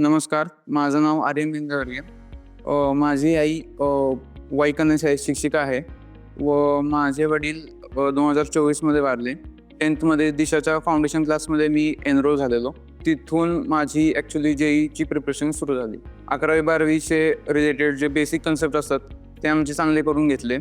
नमस्कार माझं नाव आर्यन गंगावर्गे माझी आई अ, शाळेत शिक्षिका आहे व माझे वडील दोन हजार चोवीसमध्ये वारले. टेन्थमध्ये दिशाच्या फाउंडेशन क्लासमध्ये मी एनरोल झालेलो. तिथून माझी ॲक्च्युली जेईची प्रिपरेशन सुरू झाली. अकरावी बारावीचे रिलेटेड जे बेसिक कन्सेप्ट असतात ते आमचे चांगले करून घेतले.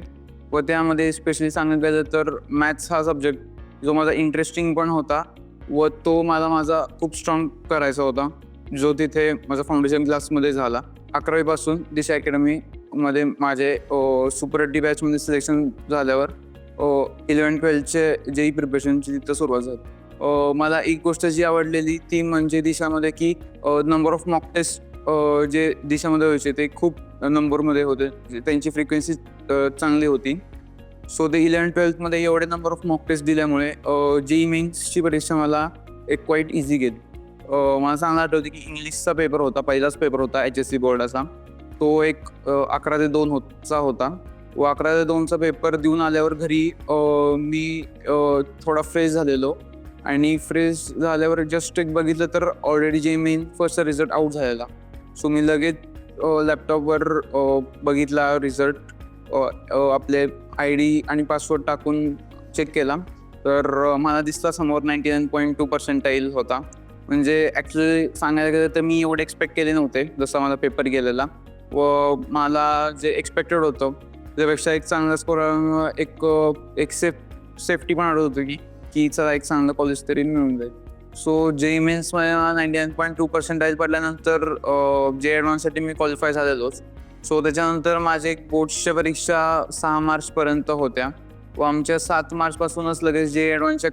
व त्यामध्ये स्पेशली सांगत गेलं तर मॅथ्स हा सब्जेक्ट जो माझा इंटरेस्टिंग पण होता व तो मला माझा खूप स्ट्रॉंग करायचा होता. जो तिथे माझा फाउंडेशन क्लासमध्ये झाला. अकरावीपासून दिशा अकॅडमीमध्ये माझे सुपर डी बॅचमध्ये सिलेक्शन झाल्यावर इलेवन ट्वेल्थचे जेई प्रिपरेशनची तिथं सुरुवात झाली. मला एक गोष्ट जी आवडलेली ती म्हणजे दिशामध्ये की नंबर ऑफ मॉक टेस्ट जे दिशामध्ये व्हायचे ते खूप नंबरमध्ये होते. त्यांची फ्रिक्वेन्सी चांगली होती. सो ते इलेवन ट्वेल्थमध्ये एवढे नंबर ऑफ मॉक टेस्ट दिल्यामुळे जी मेन्सची परीक्षा मला एक क्वाईट इझी गेली. मला चांगलं आठवते की इंग्लिशचा पेपर होता पहिलाच पेपर होता एच एस सी बोर्डाचा तो एक अकरा ते दोन होतचा होता. व अकरा ते दोनचा पेपर देऊन आल्यावर घरी मी थोडा फ्रेश झालेलो. आणि फ्रेश झाल्यावर जस्ट एक बघितलं तर already JEE main first result out झालेला. सो मी लगेच लॅपटॉपवर बघितला रिझल्ट आपले आय डी आणि पासवर्ड टाकून चेक केला. तर मला दिसला समोर ninety nine point two percentile होता. म्हणजे ॲक्च्युली सांगायला गेलं तर मी एवढे एक्सपेक्ट केले नव्हते जसा मला पेपर गेलेला. व मला जे एक्सपेक्टेड होतं त्यापेक्षा एक चांगला स्कोर एक एक सेफ सेफ्टी पण वाटत होती की की चला एक चांगलं कॉलेज तरी मिळून जाईल. So JEE मेन्समध्ये ninety nine point two percentile पडल्यानंतर जे ॲडव्हान्ससाठी मी क्वालिफाय झालेलोच. सो त्याच्यानंतर माझे एक बोर्ड्सच्या परीक्षा सहा मार्चपर्यंत होत्या. व आमच्या सात मार्चपासूनच लगेच जे ॲडव्हान्सच्या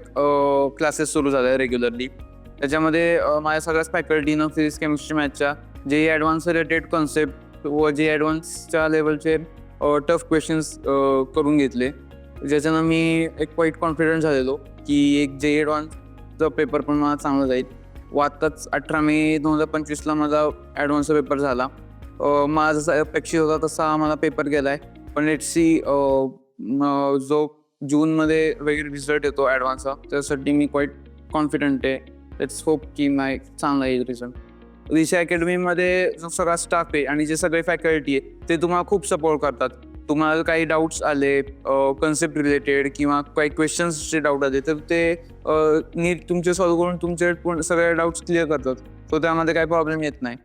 क्लासेस सुरू झाल्या रेग्युलरली त्याच्यामध्ये माझ्या सगळ्याच फॅकल्टीनं फिजिक्स केमिस्ट्री मॅथच्या जे ॲडव्हान्स रिलेटेड कॉन्सेप्ट व जे ॲडव्हान्सच्या लेवलचे टफ क्वेश्चन्स करून घेतले. ज्याच्यानं मी एक वाईट कॉन्फिडंट झालेलो की एक जे ॲडव्हान्सचा पेपर पण मला चांगला जाईल. व आत्ताच अठरा मे दोन हजार पंचवीसला माझा ॲडव्हान्सचा पेपर झाला. माझा जसा अपेक्षित होता तसा मला पेपर गेला आहे पण लेट सी जो जूनमध्ये वगैरे रिझल्ट येतो ॲडव्हान्सचा त्यासाठी मी क्वाईट कॉन्फिडंट आहे. लेट्स होप की माय चांगला येईल रिझल्ट दिशा अकॅडमीमध्ये जो सगळा स्टाफ आहे आणि जे सगळे फॅकल्टी आहे ते तुम्हाला खूप सपोर्ट करतात. तुम्हाला काही डाऊट्स आले कन्सेप्ट रिलेटेड किंवा काही क्वेश्चन्सचे डाऊट आले तर ते नीट तुमचे सॉल्व्ह करून तुमचे सगळे डाऊट्स क्लिअर करतात. सो त्यामध्ये काही प्रॉब्लेम येत नाही.